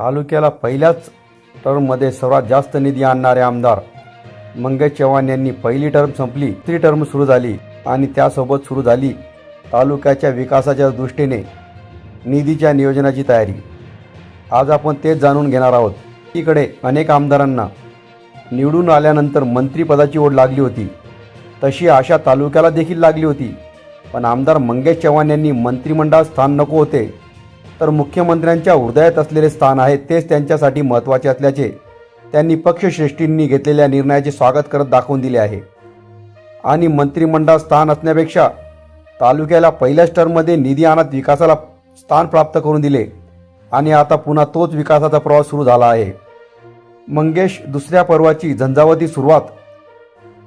तालुक्याला पहिल्याच टर्ममध्ये सर्वात जास्त निधी आणणारे आमदार मंगेश चव्हाण यांनी पहिली टर्म संपली तिसरी टर्म सुरू झाली आणि त्यासोबत सुरू झाली तालुक्याच्या विकासाच्या दृष्टीने निधीच्या नियोजनाची तयारी. आज आपण तेच जाणून घेणार आहोत. इकडे अनेक आमदारांना निवडून आल्यानंतर मंत्रिपदाची ओढ लागली होती. तशी आशा तालुक्याला देखील लागली होती. पण आमदार मंगेश चव्हाण यांनी मंत्रिमंडळात स्थान नको होते. तर मुख्यमंत्र्यांच्या हृदयात असलेले स्थान आहे तेच त्यांच्यासाठी महत्त्वाचे असल्याचे त्यांनी पक्षश्रेष्ठींनी घेतलेल्या निर्णयाचे स्वागत करत दाखवून दिले आहे. आणि मंत्रिमंडळात स्थान असण्यापेक्षा तालुक्याला पहिल्याच टर्ममध्ये निधी आणत विकासाला स्थान प्राप्त करून दिले. आणि आता पुन्हा तोच विकासाचा प्रवास सुरू झाला आहे. मंगेश दुसऱ्या पर्वाची झंझावती सुरुवात.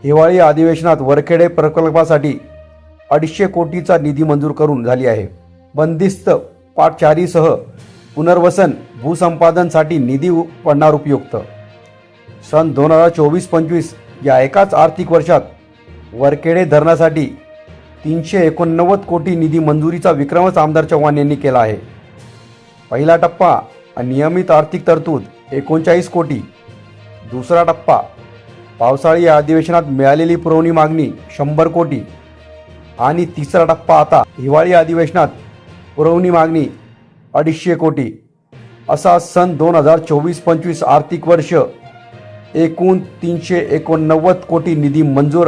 हिवाळी अधिवेशनात वरखेडे प्रकल्पासाठी अडीचशे कोटीचा निधी मंजूर करून झाली आहे. बंदिस्त पाठचारीसह पुनर्वसन भूसंपादनसाठी निधी पडणार उपयुक्त. सन दोन हजार चोवीस पंचवीस या एकाच आर्थिक वर्षात वरखेडे धरणासाठी तीनशे एकोणनव्वद कोटी निधी मंजुरीचा विक्रमच आमदार चव्हाण यांनी केला आहे. पहिला टप्पा नियमित आर्थिक तरतूद एकोणचाळीस कोटी. दुसरा टप्पा पावसाळी अधिवेशनात मिळालेली पुरवणी मागणी शंभर कोटी. आणि तिसरा टप्पा आता हिवाळी अधिवेशनात पुरवणी मागणी अडीचशे कोटी. असा सन दोन हजार चोवीस पंचवीस आर्थिक वर्ष एकूण तीनशे एकोणनव्वद कोटी निधी मंजूर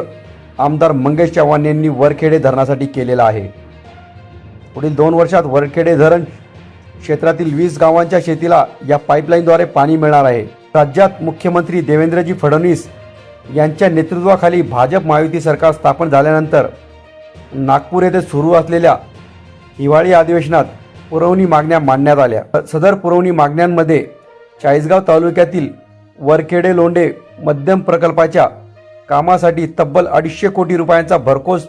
आमदार मंगेश चव्हाण यांनी वरखेडे धरणासाठी केलेला आहे. पुढील दोन वर्षात वरखेडे धरण क्षेत्रातील वीस गावांच्या शेतीला या पाईपलाईनद्वारे पाणी मिळणार आहे. राज्यात मुख्यमंत्री देवेंद्रजी फडणवीस यांच्या नेतृत्वाखाली भाजप महायुती सरकार स्थापन झाल्यानंतर नागपूर येथे सुरू असलेल्या हिवाळी अधिवेशनात पुरवणी मागण्या मांडण्यात आल्या. सदर पुरवणी मागण्यांमध्ये चाळीसगाव तालुक्यातील वरखेडे लोंढे मध्यम प्रकल्पाच्या कामासाठी तब्बल अडीचशे कोटी रुपयांचा भरकोस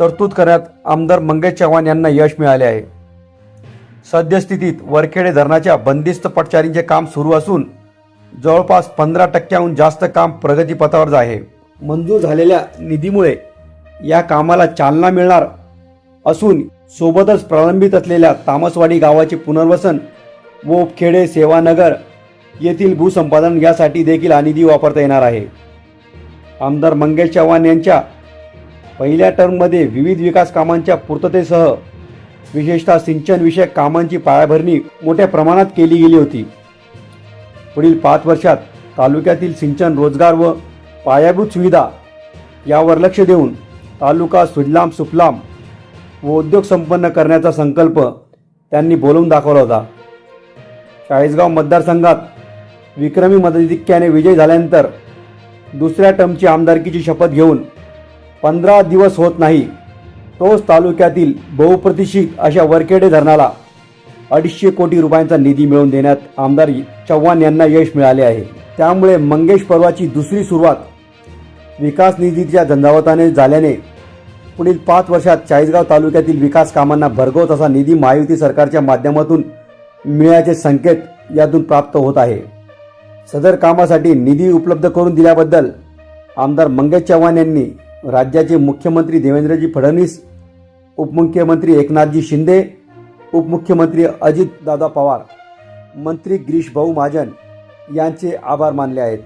तरतूद करण्यात आमदार मंगेश चव्हाण यांना यश मिळाले आहे. सद्यस्थितीत वरखेडे धरणाच्या बंदिस्त पटचारींचे काम सुरू असून जवळपास पंधरा टक्क्याहून जास्त काम प्रगतीपथावर आहे. मंजूर झालेल्या निधीमुळे या कामाला चालना मिळणार असून सोबतच प्रलंबित असलेल्या तामसवाडी गावाचे पुनर्वसन व खेडे सेवानगर येथील भूसंपादन यासाठी देखील हा निधी वापरता येणार आहे. आमदार मंगेश चव्हाण यांच्या पहिल्या टर्ममध्ये विविध विकास कामांच्या पूर्ततेसह विशेषतः सिंचनविषयक कामांची पायाभरणी मोठ्या प्रमाणात केली गेली होती. पुढील पाच वर्षात तालुक्यातील सिंचन रोजगार व पायाभूत सुविधा यावर लक्ष देऊन तालुका सुजलाम सुफलाम व उद्योग संपन्न करण्याचा संकल्प त्यांनी बोलवून दाखवला होता. चाळीसगाव मतदारसंघात विक्रमी मताधिक्याने विजय झाल्यानंतर दुसऱ्या टर्मची आमदारकीची शपथ घेऊन पंधरा दिवस होत नाही तोच तालुक्यातील बहुप्रतिष्ठित अशा वरखेडे धरणाला अडीचशे कोटी रुपयांचा निधी मिळवून देण्यात आमदार चव्हाण यांना यश मिळाले आहे. त्यामुळे मंगेश पर्वाची दुसरी सुरुवात विकास निधीच्या झंझावताने झाल्याने पुढील पाच वर्षात चाळीसगाव तालुक्यातील विकास कामांना भरघोस असा निधी महायुती सरकारच्या माध्यमातून मिळायचे संकेत यातून प्राप्त होत आहे. सदर कामासाठी निधी उपलब्ध करून दिल्याबद्दल आमदार मंगेश चव्हाण यांनी राज्याचे मुख्यमंत्री देवेंद्रजी फडणवीस उपमुख्यमंत्री एकनाथजी शिंदे उपमुख्यमंत्री अजितदादा पवार मंत्री गिरीश भाऊ महाजन यांचे आभार मानले आहेत.